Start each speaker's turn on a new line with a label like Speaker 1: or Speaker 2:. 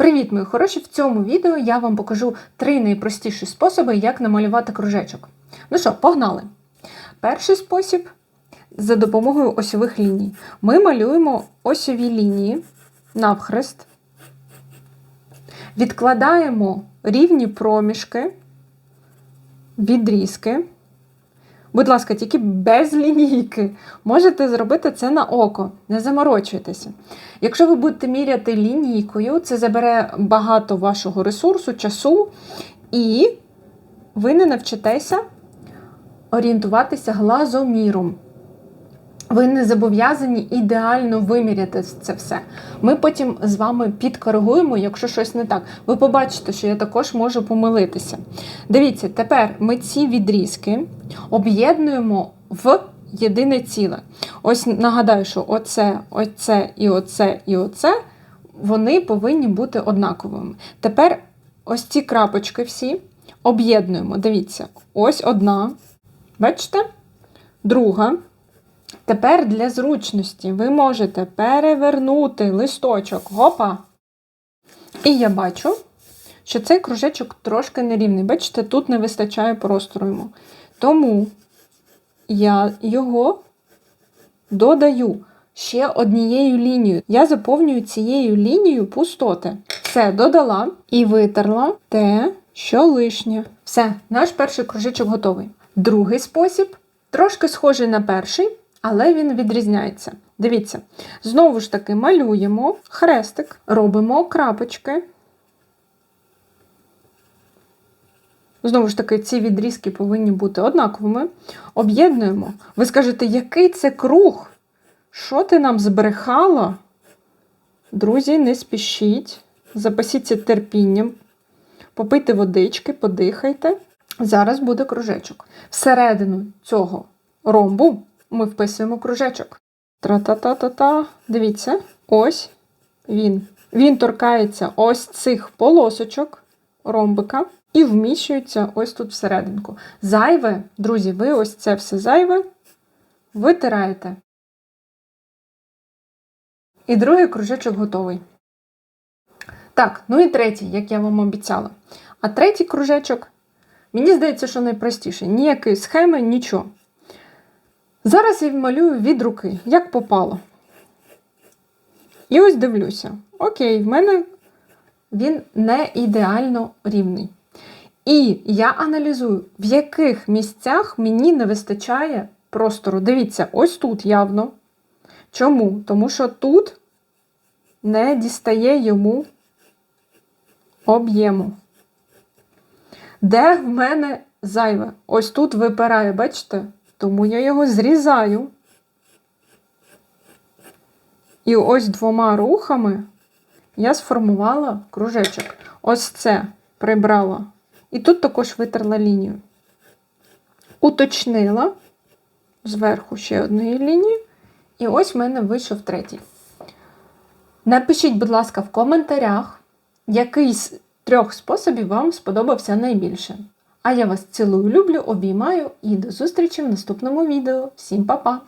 Speaker 1: Привіт, мої хороші! В цьому відео я вам покажу три найпростіші способи, як намалювати кружечок. Ну що, погнали! Перший спосіб за допомогою осьових ліній. Ми малюємо осьові лінії навхрест, відкладаємо рівні проміжки, відрізки. Будь ласка, тільки без лінійки. Можете зробити це на око, не заморочуйтеся. Якщо ви будете міряти лінійкою, це забере багато вашого ресурсу, часу, і ви не навчитеся орієнтуватися глазоміром. Ви не зобов'язані ідеально виміряти це все. Ми потім з вами підкоригуємо, якщо щось не так. Ви побачите, що я також можу помилитися. Дивіться, тепер ми ці відрізки об'єднуємо в єдине ціле. Ось нагадаю, що оце, оце і оце і оце вони повинні бути однаковими. Тепер ось ці крапочки всі об'єднуємо. Дивіться, ось одна. Бачите? Друга. Тепер для зручності ви можете перевернути листочок. Гопа. І я бачу, що цей кружечок трошки нерівний. Бачите, тут не вистачає простору йому. Тому я його додаю ще однією лінією. Я заповнюю цією лінією пустоти. Все, додала і витерла те, що лишнє. Все, наш перший кружечок готовий. Другий спосіб трошки схожий на перший, але він відрізняється. Дивіться, знову ж таки малюємо хрестик, робимо крапочки. Знову ж таки, ці відрізки повинні бути однаковими. Об'єднуємо. Ви скажете, який це круг? Що ти нам збрехала? Друзі, не спішіть, запасіться терпінням, попийте водички, подихайте. Зараз буде кружечок. Всередину цього ромбу ми вписуємо кружечок. Тра-та-та-та-та. Дивіться, ось він. Він торкається ось цих полосочок ромбика і вміщується ось тут всерединку. Зайве, друзі, ви ось це все зайве витираєте. І другий кружечок готовий. Так, ну і третій, як я вам обіцяла. А третій кружечок, мені здається, що найпростіший. Ніякої схеми, нічого. Зараз я малюю від руки, як попало. І ось дивлюся. Окей, в мене він не ідеально рівний. І я аналізую, в яких місцях мені не вистачає простору. Дивіться, ось тут явно. Чому? Тому що тут не дістає йому об'єму. Де в мене зайве? Ось тут випирає, бачите? Тому я його зрізаю. І ось двома рухами я сформувала кружечок. Ось це прибрала. І тут також витерла лінію. Уточнила зверху ще однією лінією. І ось в мене вийшов третій. Напишіть, будь ласка, в коментарях, який з трьох способів вам сподобався найбільше. А я вас цілую, люблю, обіймаю і до зустрічі в наступному відео. Всім па-па!